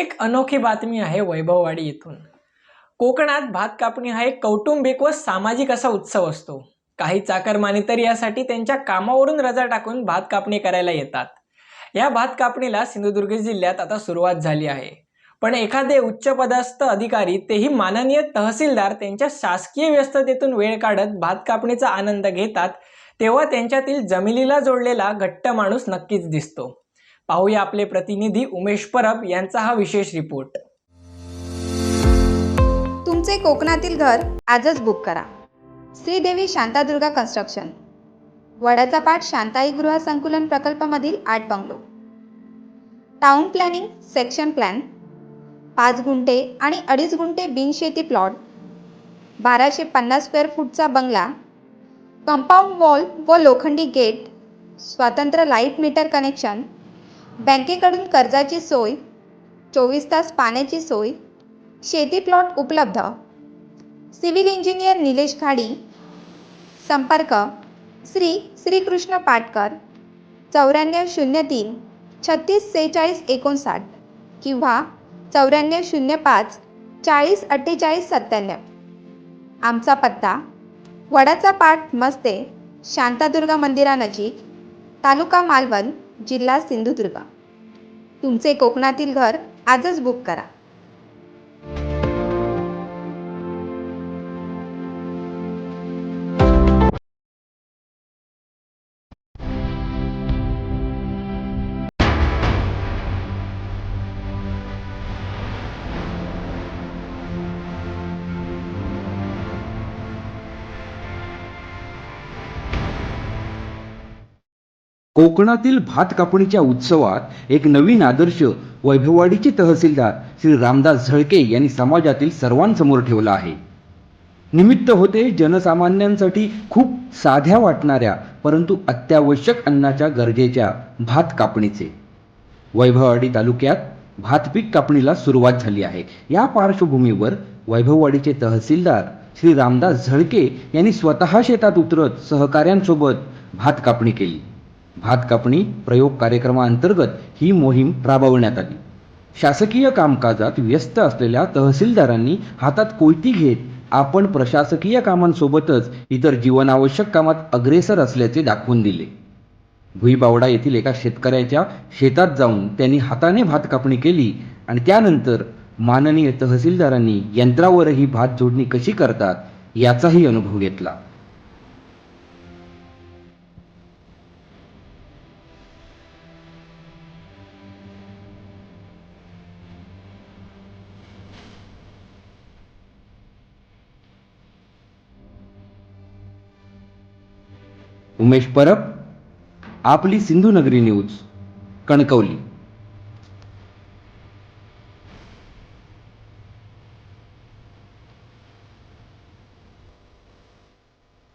एक अनोखी बातमी आहे वैभववाडी येथून कोकणात भात कापणी हा एक कौटुंबिक व सामाजिक असा उत्सव असतो. काही चाकरमानी तर यासाठी त्यांच्या कामावरून रजा टाकून भात कापणी करायला येतात. या भात कापणीला सिंधुदुर्ग जिल्ह्यात आता सुरुवात झाली आहे. पण एखादे उच्चपदस्थ अधिकारी तेही माननीय तहसीलदार त्यांच्या शासकीय व्यस्ततेतून वेळ काढत भात कापणीचा आनंद घेतात तेव्हा त्यांच्यातील जमिनीला जोडलेला घट्ट माणूस नक्कीच दिसतो. पाहूया आपले प्रतिनिधी उमेश परब यांचा हा विशेष रिपोर्ट. तुमचे कोकणातील घर आजच बुक करा. श्रीदेवी शांतादुर्गा कन्स्ट्रक्शन वडाचा पाठ शांताई गृह संकुलन प्रकल्पामधील आठ bungalow town planning section plan पाच गुंठे आणि अडीच गुंठे बिनशेती प्लॉट बाराशे पन्नास स्क्वेअर फूटचा बंगला कंपाऊंड वॉल व लोखंडी गेट स्वतंत्र लाइट मीटर कनेक्शन बँकेकडून कर्जाची सोय चोवीस तास पाण्याची सोय शेती प्लॉट उपलब्ध. सिव्हिल इंजिनियर निलेश खाडी संपर्क श्री श्रीकृष्ण पाटकर चौऱ्याण्णव शून्य तीन छत्तीस सेहेचाळीस एकोणसाठ किंवा चौऱ्याण्णव शून्य पाच चाळीस अठ्ठेचाळीस सत्त्याण्णव. आमचा पत्ता वडाचा पाठ मस्ते शांतादुर्गा मंदिरानजीक तालुका मालवण जिल्हा सिंधुदुर्ग. तुमचे कोकणातील घर आजच बुक करा. कोकणातील भात कापणीच्या उत्सवात एक नवीन आदर्श वैभववाडीचे तहसीलदार श्री रामदास झळके यांनी समाजातील सर्वांसमोर ठेवला आहे. निमित्त होते जनसामान्यांसाठी खूप साध्या वाटणाऱ्या परंतु अत्यावश्यक अन्नाच्या गरजेच्या भात कापणीचे. वैभववाडी तालुक्यात भात पीक कापणीला सुरुवात झाली आहे. या पार्श्वभूमीवर वैभववाडीचे तहसीलदार श्री रामदास झळके यांनी स्वतः शेतात उतरत सहकाऱ्यांसोबत भात कापणी केली. भात कापणी प्रयोग कार्यक्रमाअंतर्गत ही मोहीम राबवण्यात आली. शासकीय कामकाजात व्यस्त असलेल्या तहसीलदारांनी हातात कोयती घेत आपण प्रशासकीय कामांसोबतच इतर जीवनावश्यक कामात अग्रेसर असल्याचे दाखवून दिले. भुईबावडा येथील एका शेतकऱ्याच्या शेतात जाऊन त्यांनी हाताने भात कापणी केली आणि त्यानंतर माननीय तहसीलदारांनी यंत्रावरही भात जोडणी कशी करतात याचाही अनुभव घेतला. उमेश परब आपली सिंधुनगरी न्यूज कणकवली.